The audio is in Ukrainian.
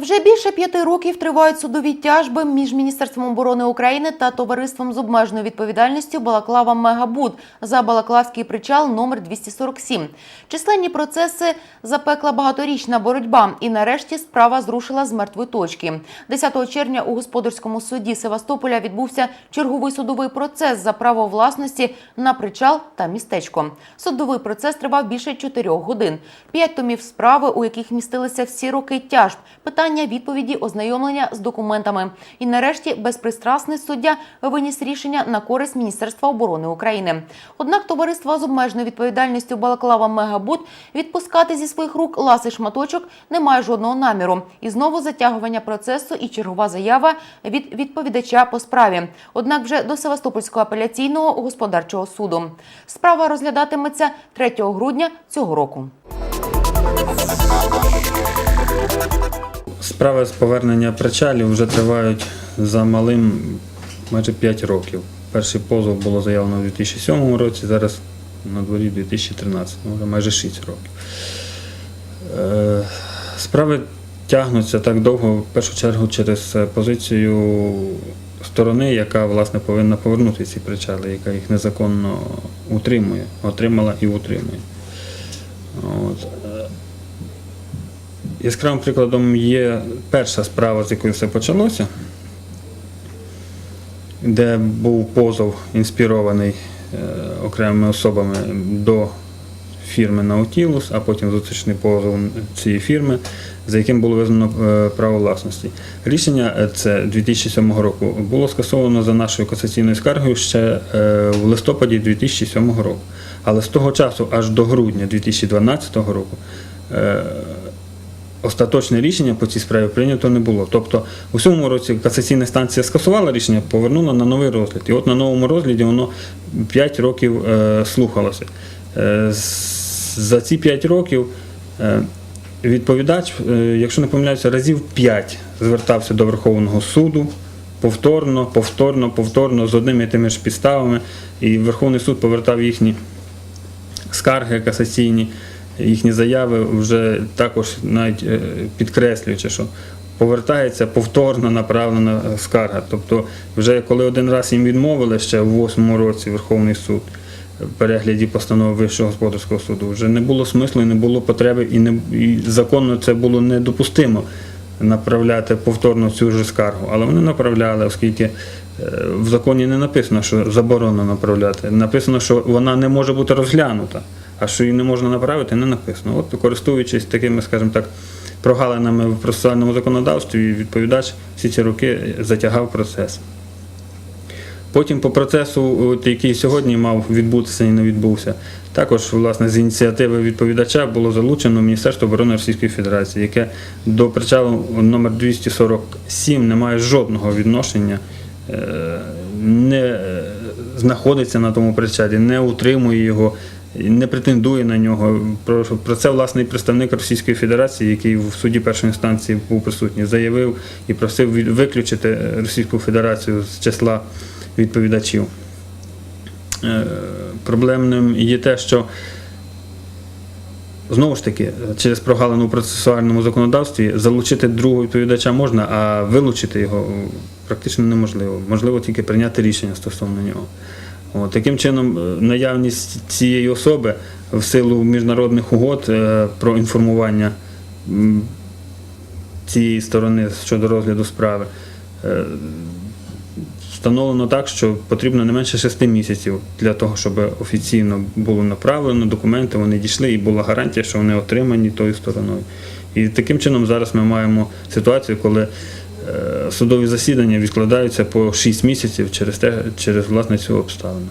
Вже більше п'яти років тривають судові тяжби між Міністерством оборони України та товариством з обмеженою відповідальністю Балаклава Мегабуд за Балаклавський причал номер 247. Численні процеси запекла багаторічна боротьба, і нарешті справа зрушила з мертвої точки. 10 червня у господарському суді Севастополя відбувся черговий судовий процес за право власності на причал та містечко. Судовий процес тривав більше чотирьох годин. П'ять томів справи, у яких містилися всі роки тяжб, питання відповіді, ознайомлення з документами. І нарешті безпристрасний суддя виніс рішення на користь Міністерства оборони України. Однак товариство з обмеженою відповідальністю Балаклава Мегабуд відпускати зі своїх рук ласий шматочок не має жодного наміру. І знову затягування процесу і чергова заява від відповідача по справі. Однак вже до Севастопольського апеляційного господарчого суду. Справа розглядатиметься 3 грудня цього року. Справи з повернення причалів вже тривають за малим майже 5 років. Перший позов було заявлено у 2007 році, зараз на дворі 2013, ну, вже майже 6 років. Е, Справи тягнуться так довго, в першу чергу, через е, позицію сторони, яка власне повинна повернути ці причали, яка їх незаконно утримує, отримала і утримує. От. Яскравим прикладом є перша справа, з якої все почалося, де був позов інспірований е, окремими особами до фірми Nautilus, а потім зустрічний позов цієї фірми, за яким було визнано е, право власності. Рішення е, це 2007 року було скасовано за нашою касаційною скаргою ще в листопаді 2007 року. Але з того часу аж до грудня 2012 року остаточне рішення по цій справі прийнято не було. Тобто у цьому році касаційна станція скасувала рішення, повернула на новий розгляд. І от на новому розгляді воно 5 років е, слухалося. Е, за ці 5 років е, відповідач, е, якщо не помиляюся, разів 5 звертався до Верховного суду. Повторно, повторно, повторно, з одними і тими ж підставами, і Верховний суд повертав їхні скарги касаційні, їхні заяви вже також навіть е, підкреслюючи, що повертається повторно направлена скарга. Тобто, вже коли один раз їм відмовили ще в восьмому році Верховний суд в перегляді постанови Вищого господарського суду, вже не було смислу не було потреби, і, не, і законно це було недопустимо направляти повторно цю ж скаргу. Але вони направляли, оскільки е, в законі не написано, що заборонено направляти. Написано, що вона не може бути розглянута, а що її не можна направити, не написано. От користуючись такими, скажімо так, прогалинами в процесуальному законодавстві, відповідач всі ці роки затягав процес. Потім по процесу, от, який сьогодні мав відбутися і не відбувся, також власне, з ініціативи відповідача було залучено Міністерство оборони Російської Федерації, яке до причалу номер 247 не має жодного відношення, е, не е, знаходиться на тому причалі, не утримує його, не претендує на нього. Про, про це власне і представник Російської Федерації, який в суді першої інстанції був присутній, заявив і просив виключити Російську Федерацію з числа відповідачів. Е, Проблемним є те, що знову ж таки через прогалину у процесуальному законодавстві залучити другого відповідача можна, а вилучити його практично неможливо. Можливо тільки прийняти рішення стосовно нього. От, таким чином, е, наявність цієї особи в силу міжнародних угод е, про інформування цієї сторони щодо розгляду справи. е, Встановлено так, що потрібно не менше 6 місяців для того, щоб офіційно було направлено документи, вони дійшли і була гарантія, що вони отримані тою стороною. І таким чином зараз ми маємо ситуацію, коли судові засідання відкладаються по 6 місяців через те, через власне цю обставину.